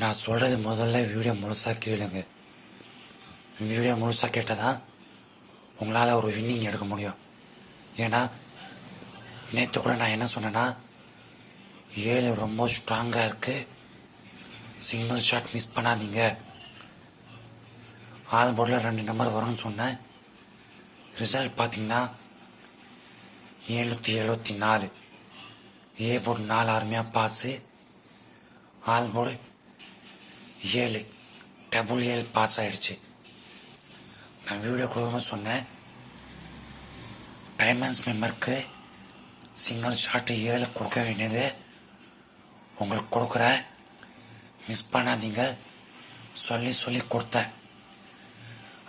நான் சொல்கிறது முதல்ல வீடியோ முழுசாக கேளுங்க. வீடியோ முழுசாக கேட்டால் தான் உங்களால் ஒரு வின்னிங் எடுக்க முடியும். ஏன்னா நேற்று கூட நான் என்ன சொன்னேன்னா ஏழு ரொம்ப ஸ்ட்ராங்காக இருக்குது சிங்கிள் ஷாட் மிஸ் பண்ணாதீங்க. ஆல் போர்டில் ரெண்டு நம்பர் வரும்னு சொன்னேன். ரிசல்ட் பார்த்தீங்கன்னா எழுநூற்றி எழுபத்தி நாலு. ஏ போர்டு நாலு அருமையாக பாஸு ஆல் போர்டு ஏழு. டபுள் ஏழு பாஸ் ஆயிடுச்சு. நான் வீடியோ கொடுக்கும்போது சொன்னேன். டைமண்ட்ஸ் மெம்பருக்கு சிங்கிள் ஷாட்டு ஏழு கொடுக்க வேண்டியது உங்களுக்கு கொடுக்குறேன். மிஸ் பண்ணாதீங்க. சொல்லி சொல்லி கொடுத்தேன்.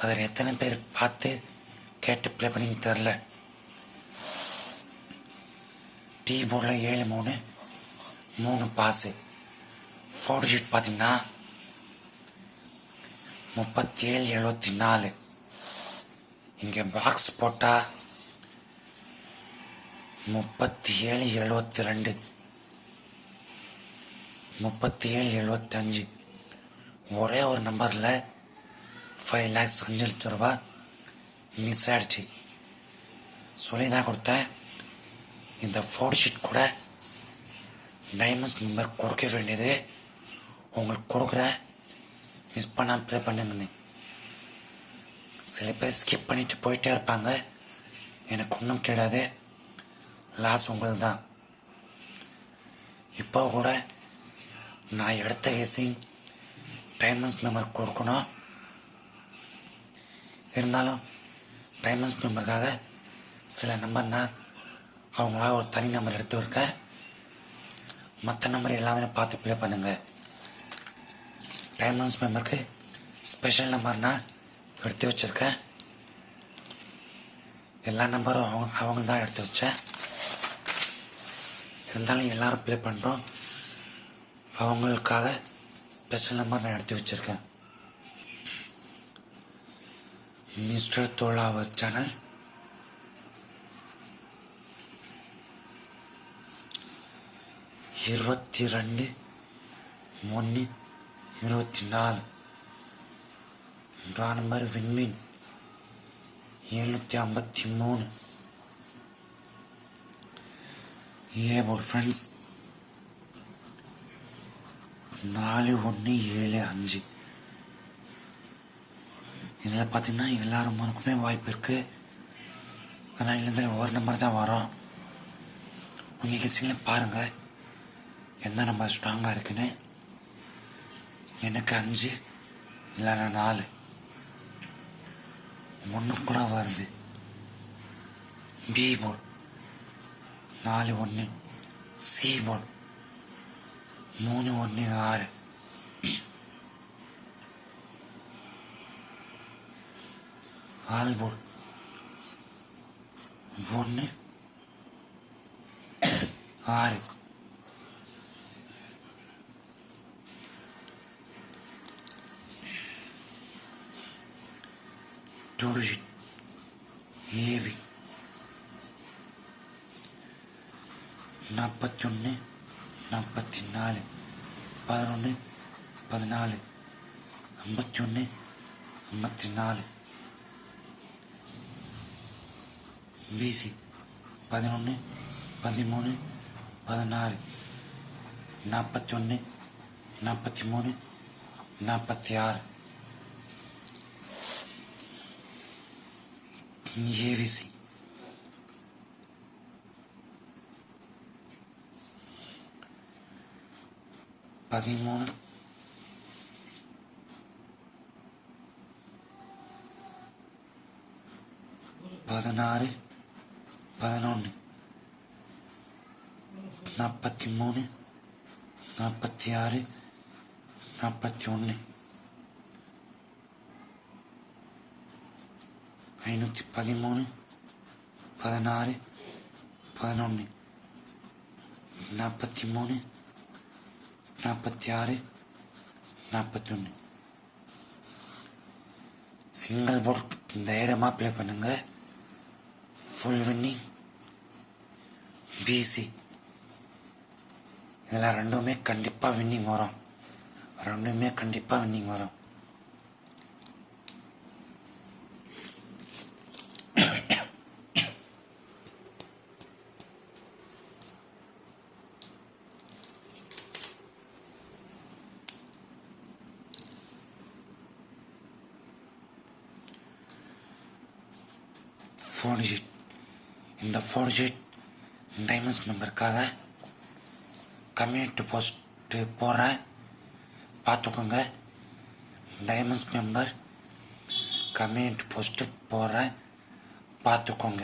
அதில் எத்தனை பேர் பார்த்து கேட்டு ப்ளே பண்ணி தெரில டீ போர்டில் ஏழு மூணு மூணு பாஸு ஃபோட்டோ ஷீட் பார்த்தீங்கன்னா முப்பத்தி ஏழு எழுபத்தி நாலு. இங்கே பாக்ஸ் போட்டால் முப்பத்தி ஏழு எழுபத்தி ரெண்டு. முப்பத்தி ஏழு எழுபத்தஞ்சு ஒரே ஒரு நம்பரில் ஃபைவ் லேக்ஸ் அஞ்சு லட்சம் ரூபா மிஸ் ஆகிடுச்சு சொல்லி தான் கொடுத்தேன். இந்த ஃபோட்டோ ஷீட் கூட டைமண்ட்ஸ் நம்பர் கொடுக்க வேண்டியது உங்களுக்கு கொடுக்குறேன். மிஸ் பண்ணாம ப்ளே பண்ணுங்கன்னு சில பேர் ஸ்கிப் பண்ணிட்டு போயிட்டே இருப்பாங்க. எனக்கு ஒன்றும் கிடையாது லாஸ் உங்களுக்கு தான் இப்போ கூட நான் எடுத்த ஏசி டைமண்ட்ஸ் மெம்பர் கொடுக்கணும். இருந்தாலும் டைமண்ட்ஸ் மெம்பருக்காக சில நம்பர் நான் அவங்களாக ஒரு தனி நம்பர் எடுத்து இருக்கேன். மற்ற நம்பர் எல்லாமே பார்த்து ப்ளே பண்ணுங்கள் பண்ணுங்க டைமண்ட்ஸ் மெம்பருக்கு ஸ்பெஷல் நம்பர் நான் எடுத்து வச்சுருக்கேன் எல்லா நம்பரும் அவங்க அவங்க தான் எடுத்து வச்சேன் இருந்தாலும் எல்லோரும் ப்ளே பண்ணுறோம் அவங்களுக்காக ஸ்பெஷல் நம்பர் நான் எடுத்து வச்சிருக்கேன். மிஸ்டர் தோலாவர் சேனல் இருபத்தி ரெண்டு ஒன்று இருபத்தி நாலு ட்ரா நம்பர் விண்மீன். எழுநூற்றி ஐம்பத்தி மூணு. ஏ போல் ஃப்ரெண்ட்ஸ் நாலு ஒன்று ஏழு அஞ்சு. இதில் பார்த்தீங்கன்னா எல்லாரும் மனுக்குமே வாய்ப்பு இருக்குது ஆனால் இதுலேருந்து ஒரு நம்பர் தான் வரும். உங்கள் கிசிங்கில் பாருங்கள் எந்த நம்பர் ஸ்ட்ராங்காக இருக்குன்னு. எனக்கு அஞ்சு இல்லைன்னா நாலு. ஒன்று கூட வருது. பி போல் நாலு ஒன்று சி போல் மூணு ஒன்று ஆறு. ஆல்போல் ஒன்று ஆறு. துடி ஏவி. நாற்பத்தொன்று நாற்பத்தி நாலு பதினொன்று பதினாலு ஐம்பத்தி ஒன்று ஐம்பத்தி நாலு பிசி பதினொன்று பதிமூணு பதினாறு. நாற்பத்தி ஒன்று நாற்பத்தி மூணு நாற்பத்தி ஆறு ஏவிசி பதிமூணு பதினாறு பதினொன்று நாற்பத்தி மூணு நாற்பத்தி ஆறு நாற்பத்தி ஐநூற்றி பதிமூணு பதினாறு பதினொன்று நாற்பத்தி மூணு நாற்பத்தி ஆறு நாற்பத்தொன்று சிங்கிள் போர்ட் தைரியமாக ப்ளே பண்ணுங்க ஃபுல் வின்னிங் பிசி இதெல்லாம் ரெண்டுமே கண்டிப்பாக வின்னிங் வரும் ரெண்டுமே கண்டிப்பாக வின்னிங் வரும் ஃபோர்ஜிட் இந்த ஃபோர்ஜிட் டைமண்ட்ஸ் மெம்பருக்காக கம்யூனிட்டி போஸ்ட்டு போகிறேன் பார்த்துக்கோங்க. டைமண்ட்ஸ் மெம்பர் கம்யூனிட்டி போஸ்ட்டு போகிறேன் பார்த்துக்கோங்க.